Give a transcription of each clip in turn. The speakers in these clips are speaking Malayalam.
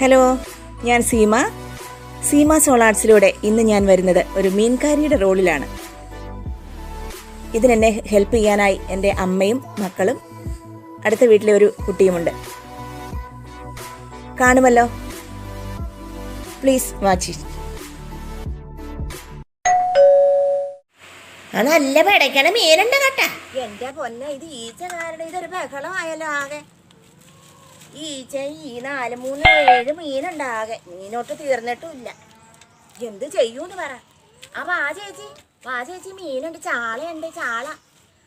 ഹലോ ഞാൻ സീമ. സീമ സോളാർട്സിലൂടെ ഇന്ന് ഞാൻ വരുന്നത് ഒരു മീൻകാരിയുടെ റോളിലാണ്. ഇതിനെന്നെ ഹെൽപ്പ് ചെയ്യാനായി എന്റെ അമ്മയും മക്കളും അടുത്ത വീട്ടിലെ ഒരു കുട്ടിയുമുണ്ട്. കാണുമല്ലോ? Please watch. നല്ല പിടയ്ക്കണ മീനുണ്ട് കേട്ടാ. എന്റെ പൊന്നെ ഇത് ഈച്ച കാരണം ഇതൊരു ബഹളമായല്ലോ ആകെ. ഈച്ച ഈ നാല് മൂന്ന് ഏഴ് മീനുണ്ടാകെ. മീനോട്ട് തീർന്നിട്ടും തീർന്നിട്ടുമില്ല. എന്ത് ചെയ്യൂന്ന് പറ. ആ വാ ചേച്ചി. വാ ചേച്ചി മീനുണ്ട്. ചാളയുണ്ട് ചാള.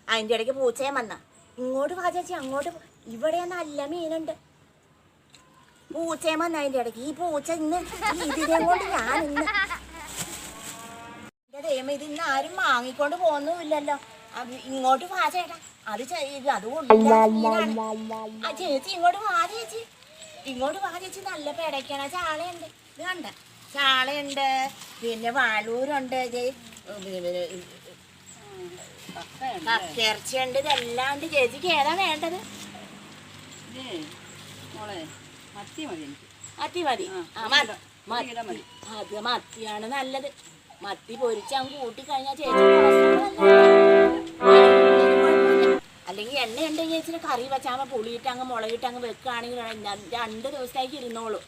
അതിന്റെ ഇടയ്ക്ക് പൂച്ചയും വന്ന ഇങ്ങോട്ട് വാ ചേച്ചി അങ്ങോട്ട്. ഇവിടെ നല്ല മീനുണ്ട്. പൂച്ചയും വന്ന അതിന്റെ ഇടയ്ക്ക് ഈ പൂച്ച ഇന്ന് ഇതിനെ കൊണ്ട് ഞാൻ ഇന്ന് ദൈവം ഇത് ഇന്ന് ആരും വാങ്ങിക്കൊണ്ട് പോകുന്നുമില്ലല്ലോ. ഇങ്ങോട്ട് വാ ചേട്ടാ. അത് ചെയ്ത് അത് കൊള്ളില്ല ആ ചേച്ചി ഇങ്ങോട്ട് വാ ചേച്ചി. ഇങ്ങോട്ട് വാ ചേച്ചി. നല്ല പിടയ്ക്കണ ചാളയുണ്ട്. ഇത് കണ്ട. ചാളയുണ്ട്. പിന്നെ വാളൂരുണ്ട്. ഇത് കക്കിറച്ചിയുണ്ട്. ഇതെല്ലാം ഉണ്ട്. ചേച്ചിക്ക് ഏതാ വേണ്ടത്? മത്തി മതി എനിക്ക്. മത്തി മതി. അത് മത്തിയാണ് നല്ലത്. മത്തി പൊരിച്ച് അങ്ങ് കൂട്ടി കഴിഞ്ഞാൽ ചേച്ചി എണ്ണ ഉണ്ടെങ്കിൽ ചേച്ചിന് കറി വെച്ചാൽ പുളിയിട്ട് അങ്ങ് മുളകിട്ട് അങ്ങ് വെക്കുകയാണെങ്കിൽ രണ്ട് ദിവസത്തേക്ക് ഇരുന്നോളൂ.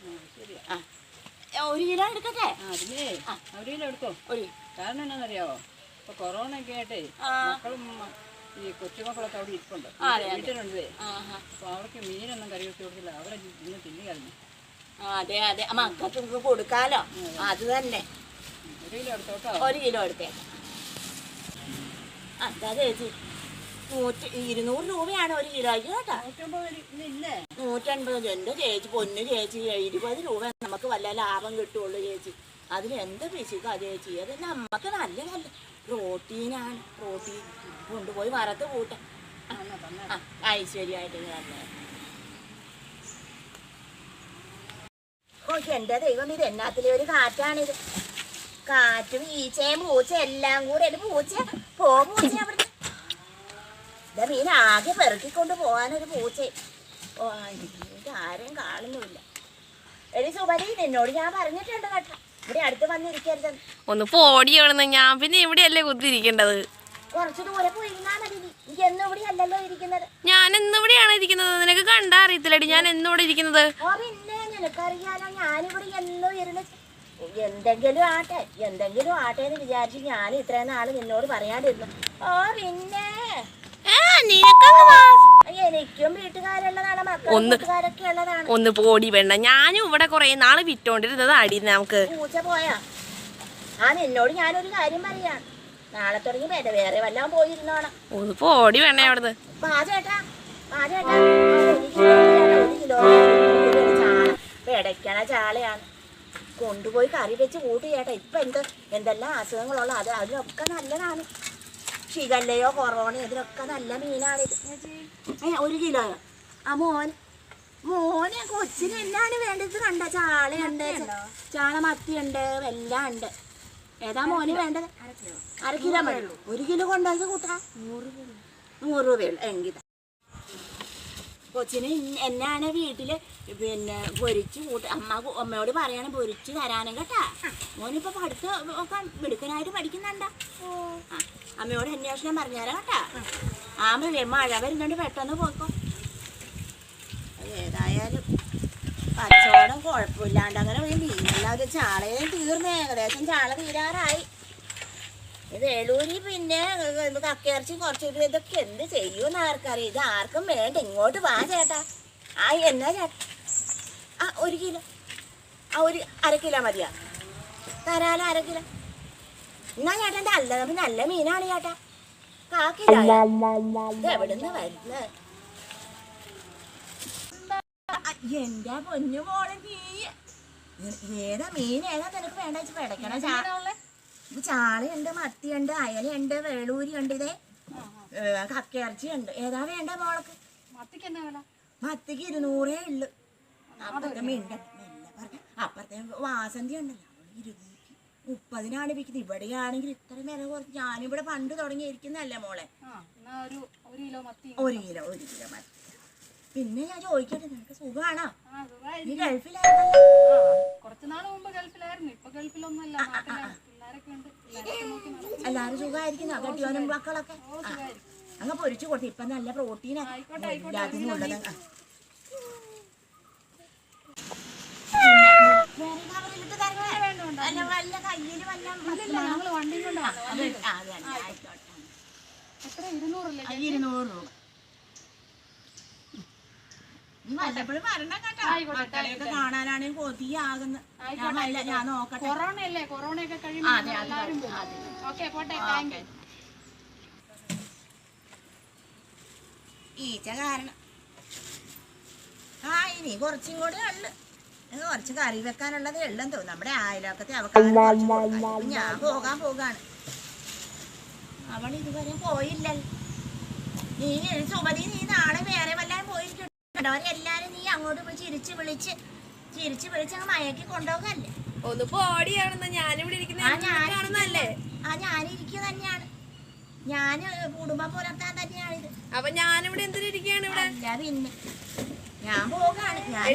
ആ ഒരു കിലോ എടുക്കട്ടെ? ഒരു കിലോ എടുക്കോ? ഒരു കാരണം എന്നാന്നറിയാവോ? ഇപ്പൊ കൊറോണ ഒക്കെ ആയിട്ടേ. മക്കളും ഈ കൊച്ചുമക്കളൊക്കെ അവിടെ ഇരിപ്പുണ്ട്. വീട്ടിലുണ്ട്. അപ്പൊ അവർക്ക് മീനൊന്നും കറി വെച്ച് കൊടുക്കില്ല അവിടെ ഇന്ന് തിന്നു കളഞ്ഞു ആ, അതെ അതെ. മക്കൾക്ക് കൊടുക്കാലോ. അത്. തന്നെ. ഒരു കിലോ എടുത്തോട്ടോ? ഒരു കിലോ എടുത്തേക്കാം. അതാ ചേച്ചി. നൂറ്റി ഇരുന്നൂറ് രൂപയാണ് ഒരു കിലോയ്ക്ക് കേട്ടോ. നൂറ്റൻപത് എന്റെ ചേച്ചി പൊന്നു ചേച്ചി ഇരുപത് രൂപ നമുക്ക് വല്ല ലാഭം കിട്ടുള്ളൂ ചേച്ചി. അതിന് എന്ത് പിശുക്കാ ചേച്ചി? അത് നമുക്ക് നല്ല നല്ല പ്രോട്ടീനാണ്. പ്രോട്ടീൻ കൊണ്ടുപോയി വറുത്ത് കൂട്ട. ഐശ്വര്യമായിട്ട് തന്നെ. ഓ എന്റെ ദൈവം ഇത് എന്നാത്തിലെ ഒരു കാറ്റാണിത്. കാറ്റും ഈച്ചയും പൂച്ച എല്ലാം കൂടെ അത് പൂച്ച പോ പൂച്ച അവിടെ ഇതാ മീൻ ആകെ പെറുക്കിക്കൊണ്ട് പോകാനൊരു പൂച്ചേ. ഓ എനിക്ക് ആരെയും കാണുന്നുമില്ല. എടി സുബലി നിന്നോട് ഞാൻ പറഞ്ഞിട്ടുണ്ട് കേട്ടോ. ഇവിടെ അടുത്ത് വന്നിരിക്കരുത്. ഒന്ന് പോടിയാണെന്ന് ഞാൻ പിന്നെ ഇവിടെയല്ലേ കുത്തിരിക്കേണ്ടത്? കുറച്ച് ദൂരെ പോയിരുന്നാ മതി. നീ. എന്നും ഇവിടെ അല്ലല്ലോ ഇരിക്കുന്നത്. ഞാൻ എന്നിവിടെയാണ് ഇരിക്കുന്നത്. നിനക്ക് കണ്ടാ അറിയത്തില്ലടി. ഞാൻ എന്നിവിടെ ഇരിക്കുന്നത്. ഓ പിന്നെ നിനക്കറിയാലോ ഞാനിവിടെ എന്നും ഇരുന്ന് എന്തെങ്കിലും ആട്ടെ എന്തെങ്കിലും ആട്ടെ എന്ന് വിചാരിച്ച് ഞാൻ ഇത്രയും നാൾ നിന്നോട് പറയാണ്ടിരുന്നു. ഓ പിന്നെ ഏ, നിനക്കങ്ങ് വാ- എനിക്കും വീട്ടുകാരുള്ളതാണ് മക്കളും ഒന്ന് ഒന്ന് പോടി വേണ്ട. ഞാനും ഇവിടെ കുറെ നാൾ വിറ്റോണ്ടിരുന്നത് അടി നമുക്ക്. നിന്നോട് ഞാനൊരു കാര്യം പറയാം. നാളെ തുടങ്ങി വേറെ വേറെ വല്ലതും പോയിരുന്നോണം ഒന്ന് പോടി വേണേ അവിടുന്ന് ചാളയാണ്. കൊണ്ടുപോയി കറി വെച്ച് കൂട്ടി ചേട്ടാ. ഇപ്പൊ എന്ത്? എന്തെല്ലാം അസുഖങ്ങളുള്ള അത്? അതിനൊക്കെ നല്ലതാണ്. ഷിഗല്ലയോ കൊറോണയോ ഇതിനൊക്കെ നല്ല മീനാണ് ഏ ഒരു കിലോ ആ മോൻ. മോനെ കൊച്ചിന് എന്നാണ് വേണ്ടത്. കണ്ട ചാളയുണ്ട് ചാള മത്തിയുണ്ട് എല്ലാം ഉണ്ട്. ഏതാ മോന് വേണ്ടത്? അര കിലോ. മതി. ഒരു കിലോ കൊണ്ടുപോയി കൂട്ടാ നൂറ് രൂപയുള്ളൂ. എങ്കിൽ കൊച്ചിന് എന്നാണ് വീട്ടിൽ പിന്നെ പൊരിച്ച് കൂട്ട അമ്മ അമ്മയോട് പറയണം പൊരിച്ച് തരാനും കേട്ടാ. മോനിപ്പോ പഠിത്ത ഒക്കെ മിടുക്കനായിട്ട് പഠിക്കുന്നുണ്ട. അമ്മയോട് അന്വേഷണം പറഞ്ഞുതരാം കേട്ടാ. ആ മഴ വരുന്നുണ്ട് പെട്ടെന്ന് പോയിക്കോ. ഏതായാലും കച്ചവടം കുഴപ്പമില്ലാണ്ട് അങ്ങനെ പോയി. മീനെല്ലാവരും ചാളയും തീർന്നു. ഏകദേശം ചാള തീരാറായി. ഏളൂരി പിന്നെ കക്കയിറച്ചി കുറച്ച് ഇത് ഇതൊക്കെ എന്ത് ചെയ്യൂന്ന് ആർക്കറിയാം. ഇത് ആർക്കും വേണ്ട. ഇങ്ങോട്ട് വാ ചേട്ടാ. ആ എന്നാ ചേട്ടാ ആ ഒരു കിലോ. ആ ഒരു അര കിലോ മതിയാ? തരാലോ അര കിലോ. എന്നാ ചേട്ടാ നല്ല നല്ല മീനാണ് ചേട്ടാ. എവിടുന്ന് വരുന്നത് എന്റെ പൊന്നു മോളെ നീ ഏതാ മീൻ? ഏതാ നിനക്ക് വേണ്ട വെച്ച് പിടയ്ക്കണ ചാ ഇത് ചാളയുണ്ട് മത്തിയുണ്ട് അയലയുണ്ട് വേളൂരിയുണ്ട് ഇതേ. കക്കയിറച്ചി ഉണ്ട് ഏതാ വേണ്ട മോളക്ക് മത്തിക്ക് എന്നാ വില? മത്തിക്ക് ഇരുന്നൂറേ ഉള്ളു. അപ്പുറത്തെ മിണ്ട അപ്പുറത്തെ വാസന്തി ഉണ്ടല്ലോ ഇരുന്നൂറ്റി മുപ്പതിനാണ് വിൽക്കുന്നത്. ഇവിടെയാണെങ്കിൽ ഇത്ര വില കുറച്ച്. ഞാനിവിടെ പണ്ട് തുടങ്ങിയിരിക്കുന്നല്ലേ മോളെ? ഒരു കിലോ മത്തി ഒരു കിലോ ഒരു കിലോ മത്തി. പിന്നെ ഞാൻ ചോദിക്കട്ടെ നിനക്ക് സുഖമാണോ ആ സുഖമായി നീ ഗൾഫിലായിരുന്നല്ലോ. കുറച്ച് നാൾ മുമ്പ് ഗൾഫിലായിരുന്നു. ഇപ്പൊ ഗൾഫിലൊന്നുമല്ല എല്ലാരും സുഖമായിരിക്കും കെട്ടിയോനും മക്കളൊക്കെ. അങ്ങ് പൊരിച്ചു കൊടുത്തു. ഇപ്പൊ നല്ല പ്രോട്ടീനാ. എല്ലാത്തിനും ഉള്ളത് ആ. വേറെ കവറിലിട്ട് തരണേ? അല്ല, വല്ല വല്ല ഇല്ല ഞങ്ങൾ വണ്ടിയും കൊണ്ടാണ് അത് ആ, അത് തന്നെ, ആയിക്കോട്ടെ. എത്ര ഇരുന്നൂറല്ലേ ആ, ഇരുന്നൂറ് രൂപ നീ വല്ലപ്പോഴും വരണം കേട്ടോ. മക്കളെയൊക്കെ കാണാനാണ് കൊതിയാകുന്നത്. ഞാൻ വല്ല ഞാൻ നോക്കട്ടെ. കൊറോണ അല്ലേ കൊറോണ ഒക്കെ കഴിയുമ്പോൾ ഓക്കെ പോട്ടെ താങ്ക് ഈച്ച കാരണം. ആ ഇനി കുറച്ചും കൂടി ഉള്ളു കുറച്ച് കറി വെക്കാനുള്ളത് തോന്നുന്നു നമ്മുടെ അയലോക്കത്തെ അവക്കാണ് ഞാൻ പോകാൻ പോകാണ്. അവൾ ഇതുവരെ പോയില്ലല്ലോ. നീ സുമതി നീ നാളെ വേറെ വല്ലാതെ പോയിരിക്കും എല്ലാരും നീ അങ്ങോട്ട് പോയി ചിരിച്ചു വിളിച്ച് ചിരിച്ചു വിളിച്ച് അങ്ങ് മയക്കി കൊണ്ടുപോകല്ലേ? ഒന്ന് പോടിയാണെന്ന് ഞാനിവിടെ ആ ഞാൻ ഇരിക്കുന്നല്ലേ ആ ഞാനിരിക്കുക തന്നെയാണ്. ഞാൻ കുടുംബം പുലർത്താൻ തന്നെയാണ് ഇത്. അപ്പൊ ഞാനിവിടെ എന്തിനാണ് ഇവിടെ? പിന്നെ ഞാൻ പോകാണ്. ഞാൻ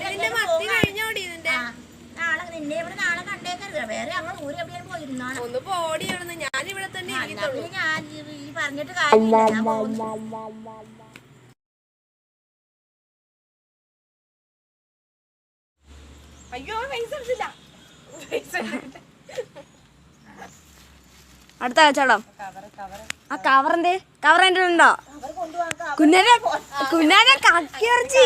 നാളെ നിന്നെ ഇവിടെ നാളെ കണ്ടേക്കരുത്. വേറെ ഞങ്ങൾ ഊര് എവിടെയാണ് പോയിരുന്നാണ് ഒന്ന് പോടിയാണെന്ന് ഞാനിവിടെ തന്നെ എന്നാ ഞാൻ ഈ- ഈ പറഞ്ഞിട്ട് കാര്യമില്ല. അയ്യോ പൈസ എടുത്തില്ല അടുത്ത ആഴ്ചയോളം ആ കവർ എന്തേ? കവർ എന്റെ ഉണ്ടോ? കുഞ്ഞാനെ കുഞ്ഞനെ കക്കിയറച്ചി.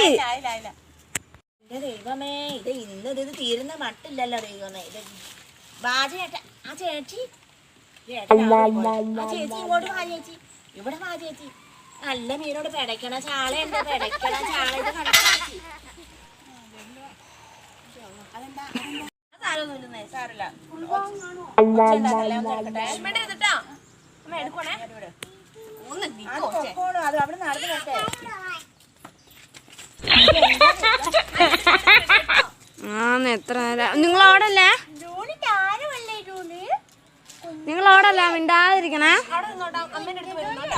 ദൈവമേ ഇത് ഇന്ന് ഇത് തീരുന്ന മട്ടില്ലല്ലോ ദൈവമേ. ഇത് വാ ചേട്ട ആ ചേച്ചി. ആ ചേച്ചി ഇങ്ങോട്ട് വാ ചേച്ചി. ഇവിടെ വാ ചേച്ചി. നല്ല മീനോട് പെടയ്ക്കണ ചാളയുണ്ട് പെടയ്ക്കണ ചാള ഇത് കണ്ടോ ആ എത്ര നേരം. നിങ്ങൾ ഓടല്ലേ നിങ്ങൾ ഓടല്ല മിണ്ടാതിരിക്കണേ അവിടെ നിന്നോട്ടാ അമ്മേന്റെ അടുത്ത് വരുന്നോട്ടാ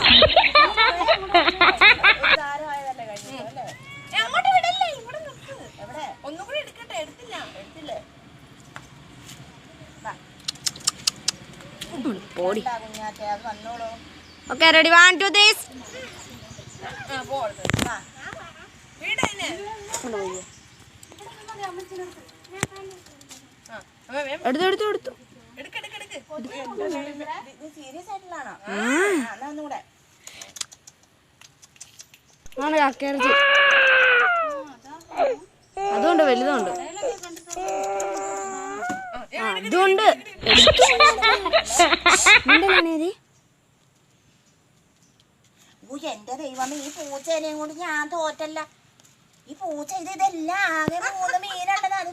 സാരമായതല്ലേ കഴിഞ്ഞു അല്ലേ ഏ, അങ്ങോട്ട് വിടല്ലേ ഇവിടെ നിക്ക് എവിടെ ഒന്നും കൂടി എടുക്കട്ടെ എടുത്തില്ല എടുത്തില്ലേ ഓടി എന്താ കുഞ്ഞാറ്റെ അത് ഓക്കെ റെഡി വൺ ടു വേം. എടുത്തു എടുത്തു എടുത്തു. അതുകൊണ്ട് വലുതുണ്ട്. ഓ എന്റെ ദൈവമേ ഈ പൂച്ചേനെ കൊണ്ട് ഞാൻ തോറ്റല്ല. ഈ പൂച്ച ഇത് ഇതെല്ലാം ആകെ മൂന്ന് മീനുണ്ടെന്ന് അത്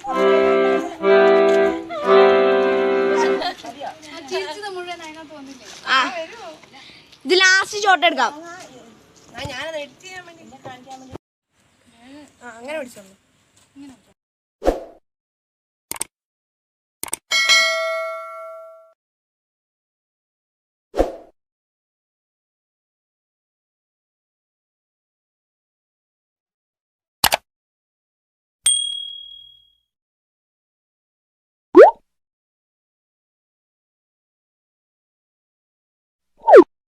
ഇത് ലാസ്റ്റ് ഷോട്ട് എടുക്കാം. അങ്ങനെ പിടിച്ചോളൂ Woo!